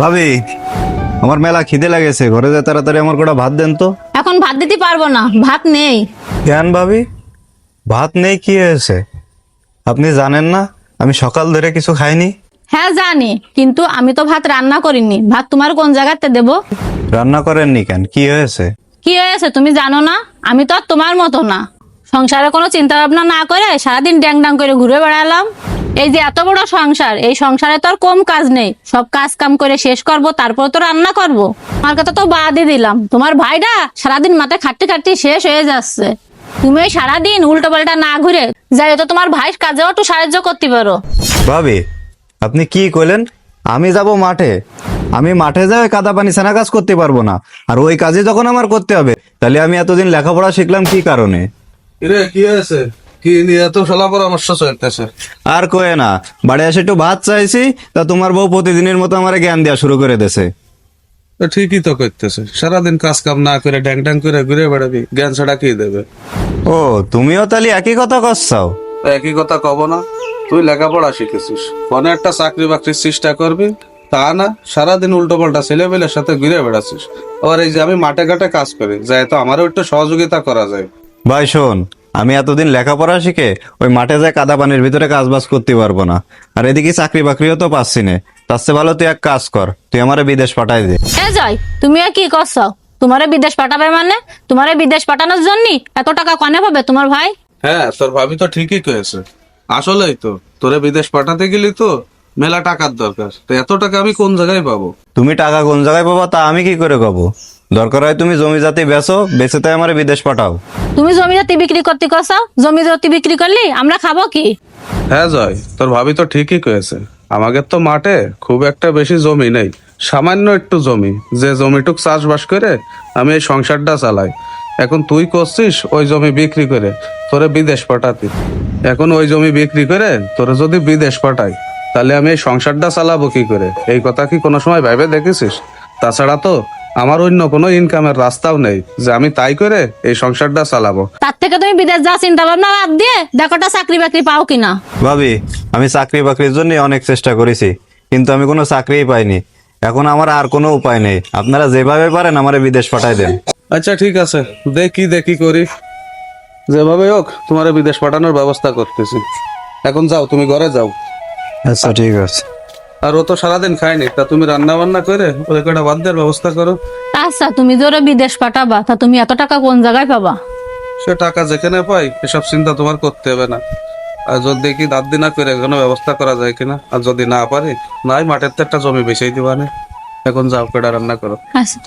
ভাবি আমার মেলা খিদে লাগেছে ঘরে যা তাড়াতাড়ি আমার কটা ভাত দেন তো। এখন ভাত দিতে পারব না ভাত নেই। কেন ভাবি? ভাত নেই কি হয়েছে? আপনি জানেন না আমি সকাল ধরে কিছু খাইনি। হ্যাঁ জানি কিন্তু আমি তো ভাত রান্না করিনি। ভাত তোমার কোন জায়গাতে দেব? রান্না করেননি কেন? কি হয়েছে? কি হয়েছে তুমি জানো না? আমি তো আর তোমার মতো না। সংসারে কোনো চিন্তা ভাবনা না করে সারাদিন ড্যাং ড্যাং করে ঘুরে বেড়ালাম। এই যে এত বড় সংসার এই সংসারে তো আর কম কাজ নেই। সব কাজ কাম করে শেষ করব তারপর তো রান্না করব। আমার কথা তো বাদই দিলাম। তোমার ভাইটা সারাদিন মাথায় খাটতে খাটতে শেষ হয়ে যাচ্ছে। তুমি ওই সারাদিন উল্টো পাল্টা না ঘুরে যাই তো তোমার ভাই কাজেও একটু সাহায্য করতে পারো। ভাবি আপনি কি কইলেন? আমি যাব মাঠে। আমি মাঠে যাই কাদা পানি সেনা কাজ করতে পারব না। আর ওই কাজে যখন আমার করতে হবে তাহলে আমি এতদিন লেখাপড়া শিখলাম কি কারণে? কিরে কি হয়েছে? কি এত সলা পরামর্শ চলতেছে? আর কয়ে না বাড়ি এসে একটু ভাত চাইছি তা তোমার বউ প্রতিদিনের মতো আমার জ্ঞান দেওয়া শুরু করে দেছে তো ঠিকই তো করতেছে। সারাদিন কাজ কাম না করে ড্যাং ড্যাং করে ঘুরে বেড়াবি জ্ঞান ছাড়া কি দেবে? ও তুমিও তাহলে একই কথা করছাও একই কথা কব না তুই লেখাপড়া শিখেছিস। কোনো একটা চাকরি বাকরির চেষ্টা করবি তা না সারাদিন উল্টো পাল্টা ছেলেবেলের সাথে ঘুরে বেড়াচ্ছিস। আবার এই যে আমি মাঠে ঘাটে কাজ করি যাই তো আমারও একটু সহযোগিতা করা যায়। ভাই শোন আমি এতদিন লেখাপড়া শিখে ওই মাঠে যায় কাদা পানির ভিতরে কাজ বাজ করতে পারব না। আর এদিকে চাকরি বাকরিও তো পাচ্ছি না। তার চেয়ে ভালো তুই এক কাজ কর তুই আমারে বিদেশ পাঠাই দে। এ জয় তুমি আর কি করছ? তোমারে বিদেশ পাঠাবে মানে? তোমারে বিদেশ পাঠানোর জন্য এত টাকা কনে পাবে তোমার ভাই? হ্যাঁ তোর ভাবি তো ঠিকই কয়েছে। আসলেই তো তোরে বিদেশ পাঠাতে গেলি তো মেলা টাকার দরকার। তো এত টাকা আমি কোন জায়গায় পাবো? তুমি টাকা কোন জায়গায় পাবা তা আমি কি করে কব দরকার হয় তুমি জমি জাতি বেচো বেচে তাই আমারে বিদেশ পাঠাও। তুমি জমি জাতি বিক্রি করতে করছ জমি জাতি বিক্রি করলি আমরা খাব কি? হ্যাঁ জয় তোর ভাবি তো ঠিকই কয়েছে। আমাদের তো মাঠে খুব একটা বেশি জমি নেই সামান্য একটু জমি। যে জমিটুক চাষবাস করে আমি এই সংসারটা চালাই। এখন তুই করছিস ওই জমি বিক্রি করে তোরে বিদেশ পাঠাতি। এখন ওই জমি বিক্রি করে তোরে যদি বিদেশ পাঠাই তাহলে আমি এই সংসারটা চালাবো কি করে? এই কথা কি কোনো সময় ভেবে দেখেছিস? তাছাড়া তো আমার অন্য কোনো ইনকামের রাস্তাও নেই। যে আমি তাই করে এই সংসারটা চালাবো। তার থেকে তুমি বিদেশ যা চিন্তা ভাবনা বাদ দিয়ে দেখোটা চাকরি বাকরি পাও কিনা। ভাবি আমি চাকরি বাকরির জন্য অনেক চেষ্টা করেছি কিন্তু আমি কোনো চাকরিই পাইনি। এখন আমার আর কোনো উপায় নেই। আপনারা যেভাবে পারেন আমারে বিদেশ পাঠাই দেন। আচ্ছা ঠিক আছে। দেখি দেখি করি। যেভাবে হোক তোমার বিদেশ পাঠানোর ব্যবস্থা করতেছি। এখন যাও তুমি ঘরে যাও। আচ্ছা ঠিক আছে। আর ও তো সারাদিন খায়নি। তা তুমি রান্না বান্না করে ওদের কটা বাদ দেওয়ার ব্যবস্থা করো। আচ্ছা তুমি যে ওরে বিদেশ পাঠাবা। তা তুমি এত টাকা কোন জায়গায় পাবা? সে টাকা যেখানে পাই এসব চিন্তা তোমার করতে হবে না। আর যদি দেখি দাঁত দিনা করে কোনো ব্যবস্থা করা যায় কিনা আর যদি না পারি নাই মাঠের তো একটা জমি বেছেই দিবা না। এখন যাও কেটা রান্না করো। আচ্ছা।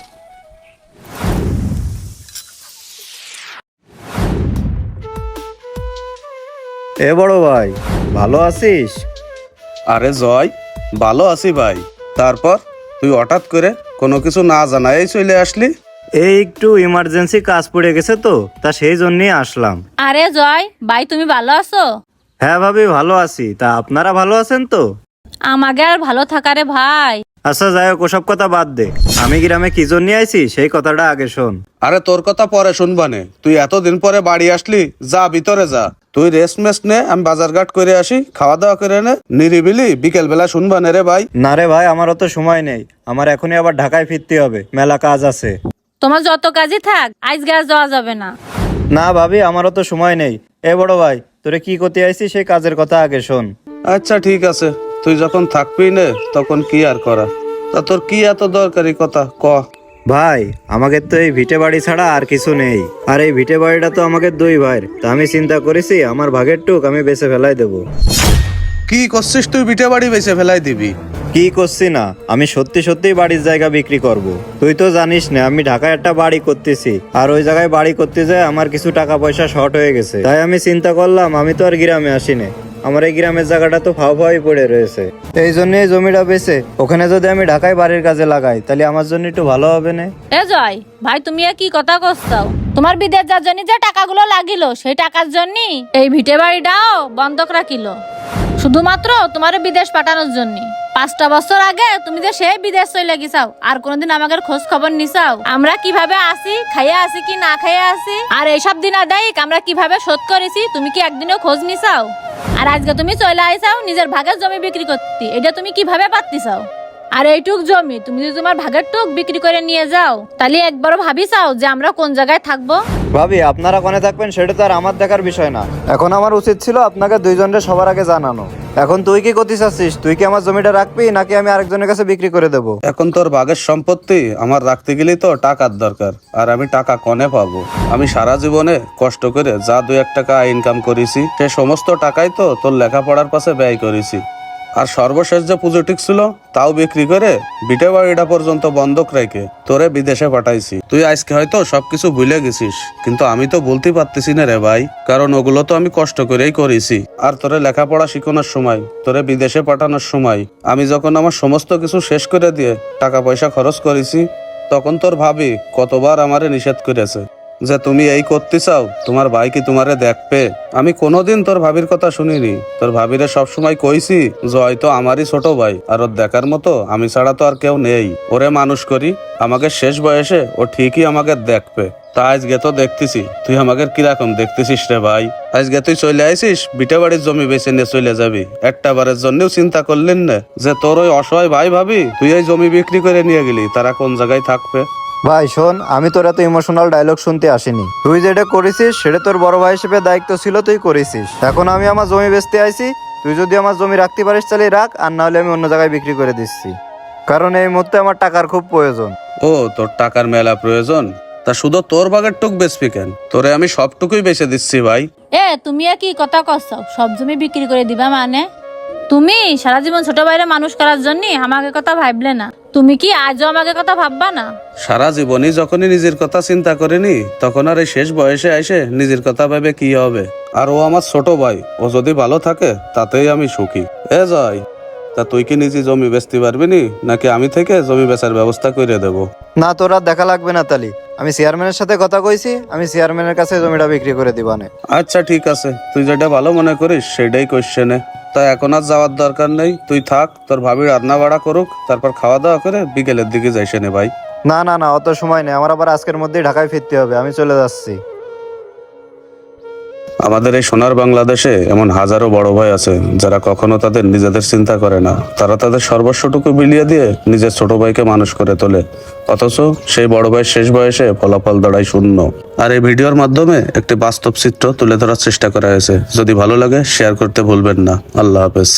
এ বড় ভাই ভালো আছিস? আরে জয় ভালো আছি ভাই। তারপর তুই হঠাৎ করে কোনো কিছু না জানাই চলে আসলি? এই একটু ইমার্জেন্সি কাজ পড়ে গেছে তো তা সেই জন্যই আসলাম। আরে জয় ভাই তুমি ভালো আছো? হ্যাঁ ভাবি ভালো আছি। তা আপনারা ভালো আছেন তো? আমাকে আর ভালো থাকারে ভাই। আচ্ছা যাই হোক ওসব কথা বাদ দে। আমি গ্রামে কি জন্য আইছি সেই কথাটা আগে শোন। আরে তোর কথা পরে শুনবানে। তুই এতদিন পরে বাড়ি আসলি যা ভিতরে যা। তুই রেস্ট মেস্ট নে আমি বাজার ঘাট করে আসি খাওয়া দাওয়া করে নে। নিরিবিলি বিকেল বেলা শুনবানে রে ভাই। না রে ভাই আমার অত সময় নেই। আমার এখনই আবার ঢাকায় ফিরতে হবে। মেলা কাজ আছে। তোমার যত কাজই থাক আইস গ্যাস যাওয়া যাবে না। না ভাবি আমার অত সময় নেই। এ বড় ভাই তোরে কি করতে আইছি সেই কাজের কথা আগে শোন। আচ্ছা ঠিক আছে। তুই যখন থাকবি নে তখন কি আর করা? তা তোর কি এত দরকারি কথা? ক। ভাই আমাকে তো এই ভিটে বাড়ি ছাড়া আর কিছু নেই। আর এই ভিটে বাড়িটা তো আমাকে দুই ভাইয়ের। তা আমি চিন্তা করেছি আমার ভাগের টুক আমি বেছে ফেলাই দেবো। কি করছিস তুই ভিটে বাড়ি বেঁচে ফেলাই দিবি? কি করছি না? আমি সত্যি সত্যি বাড়ির জায়গা বিক্রি করব। তুই তো জানিস না আমি ঢাকায় একটা বাড়ি করতেছি। আর ওই জায়গায় বাড়ি করতে যায় আমার কিছু টাকা পয়সা শর্ট হয়ে গেছে। তাই আমি চিন্তা করলাম আমি তো আর গ্রামে আসিনি। আমার এই গ্রামের জায়গাটা তো ফাও ফাওয়াই পড়ে রয়েছে। এই জন্য এই জমিটা বেছে, ওখানে যদি আমি ঢাকায় বাড়ির কাজে লাগাই, তাহলে আমার জন্য একটু ভালো হবে না? এ জয়, ভাই, তুমি কি কথা করছাও তোমার বিদেশ যার জন্য যে টাকাগুলো লাগিল, সেই টাকার জন্য এই ভিটে বাড়িটাও বন্ধক রাখিল। শুধুমাত্র তোমার বিদেশ পাঠানোর জন্য পাঁচটা বছর আগে তুমি যে সেই বিদেশ চলে গেছাও, আর কোনোদিন আমাদের খোঁজ খবর নিছাও। আমরা কীভাবে আসি, খাইয়া আসি কি না খাইয়া আসি? আর এইসব দিন আদায়িক আমরা কীভাবে শোধ করেছি, তুমি কি একদিনও খোঁজ নিছাও? আর আজকে তুমি চলে আইসাও নিজের ভাগের জমি বিক্রি করতে। এটা তুমি কীভাবে পারতিছাও? আর এইটুক জমি, তুমি যদি তোমার ভাগের টুক বিক্রি করে নিয়ে যাও, তাহলে একবারও ভাবি চাও যে আমরা কোন জায়গায় থাকব? ভাবি, আপনারা কোনে থাকবেন, সেটা তো আর আমার দেখার বিষয় না। এখন আমার উচিত ছিল আপনাকে দুইজনের সবার আগে জানানো। এখন তুই কি করতে চাচ্ছিস? তুই কি আমার জমিটা রাখবি, নাকি আমি আরেকজনের কাছে বিক্রি করে দেব? এখন তোর বাঘের সম্পত্তি আমার রাখতে গেলেই তো টাকার দরকার, আর আমি টাকা কনে পাবো? আমি সারা জীবনে কষ্ট করে যা দু এক টাকা ইনকাম করেছি, সে সমস্ত টাকাই তো তোর লেখাপড়ার পাশে ব্যয় করেছি। আর সর্বশেষ যে পুজোটিক ছিল তাও বিক্রি করে বিটে বাড়িটা পর্যন্ত বন্ধক রেখে তোরে বিদেশে পাঠাইছি। তুই আজকে হয়তো সবকিছু ভুলে গেছিস, কিন্তু আমি তো বলতে পারতেছি না রে ভাই, কারণ ওগুলো তো আমি কষ্ট করেই করেছি। আর তোরে লেখাপড়া শিখানোর সময়, তোরে বিদেশে পাঠানোর সময়, আমি যখন আমার সমস্ত কিছু শেষ করে দিয়ে টাকা পয়সা খরচ করেছি, তখন তোর ভাবি কতবার আমারে নিষেধ করেছে। যে তুমি এই করতে চাও, তোমার ভাই কি তোমারে দেখবে? আমি কোনোদিন তোর ভাবির কথা শুনিনি। তোর ভাবিরে সবসময় কইছি যে হয়তো আমারই ছোট ভাই, আর ওর দেখার মতো আমি ছাড়া তো আর কেউ নেই। ওরে মানুষ করি, আমাকে শেষ বয়সে ও ঠিকই আমাকে দেখবে। তা আজকে তো দেখতেছি, তুই আমাকে কীরকম দেখতেছিস রে ভাই? আজকে তুই চলে আইসিস, বিটে বাড়ির জমি বেছে নিয়ে চলে যাবি। একটা বারের জন্যও চিন্তা করলেন না, যে তোর ওই অসহায় ভাই ভাবি, তুই এই জমি বিক্রি করে নিয়ে গেলি, তারা কোন জায়গায় থাকবে? ভাই শোন আমি তোর এত ইমোশনাল ডায়লগ শুনতে আসিনি। তুই যেটা করেছিস সেটা তোর বড় ভাই হিসেবে দায়িত্ব ছিল তুই করেছিস। এখন আমি আমার জমি বেচতে আইছি তুই যদি আমার জমি রাখতে পারিস তাহলে রাখ আর না হলে আমি অন্য জায়গায় বিক্রি করে দিচ্ছি। কারণ এই মুহূর্তে আমার টাকার খুব প্রয়োজন। ও তোর টাকার মেলা প্রয়োজন? তা শুধু তোর বাগের টুক বেচবি কেন? তোরে আমি সবটুকুই বেচে দিচ্ছি ভাই। এ তুমি আর কি কথা কচ্ছ সব জমি বিক্রি করে দিবা মানে? তুমি সারা জীবন ছোট বাইরে মানুষ করার জন্য আমাকে কথা ভাবলে না। তুমি কি আজও আমাকে কথা ভাববা না? সারা জীবনই যখনই নিজের কথা চিন্তা করিনি তখন আর এই শেষ বয়সে এসে নিজের কথা ভেবে কি হবে? আর ও আমার ছোট ভাই ও যদি ভালো থাকে তাতেই আমি সুখী। এ জয় তা তুই কি নিজে জমি বেচতে পারবি নি নাকি আমি থেকে জমি বেচার ব্যবস্থা করে দেব? না তোরা দেখা লাগবে না তালি। আমি চেয়ারম্যানের সাথে কথা কইছি আমি চেয়ারম্যানের কাছে জমিটা বিক্রি করে দিবানে আচ্ছা ঠিক আছে। তুই যেটা ভালো মনে করিস সেটাই কোশ্চেনে তাই এখন আর যাওয়ার দরকার নেই। তুই থাক তোর ভাবি রান্না বাড়া করুক তারপর খাওয়া দাওয়া করে বিকেলের দিকে যাইসে নে ভাই। না না না অত সময় নেই। আমার আবার আজকের মধ্যেই ঢাকায় ফিরতে হবে। আমি চলে যাচ্ছি। আমাদের এই সোনার বাংলাদেশে এমন হাজারো বড় ভাই আছে যারা কখনো তাদের নিজেদের চিন্তা করে না। তারা তাদের সর্বস্বটুকু বিলিয়ে দিয়ে নিজের ছোট ভাইকে মানুষ করে তোলে। অথচ সেই বড় ভাই শেষ বয়সে ফলাফল দাঁড়াই শূন্য। আর এই ভিডিওর মাধ্যমে একটি বাস্তব চিত্র তুলে ধরার চেষ্টা করা হয়েছে। যদি ভালো লাগে শেয়ার করতে ভুলবেন না। আল্লাহ হাফেজ।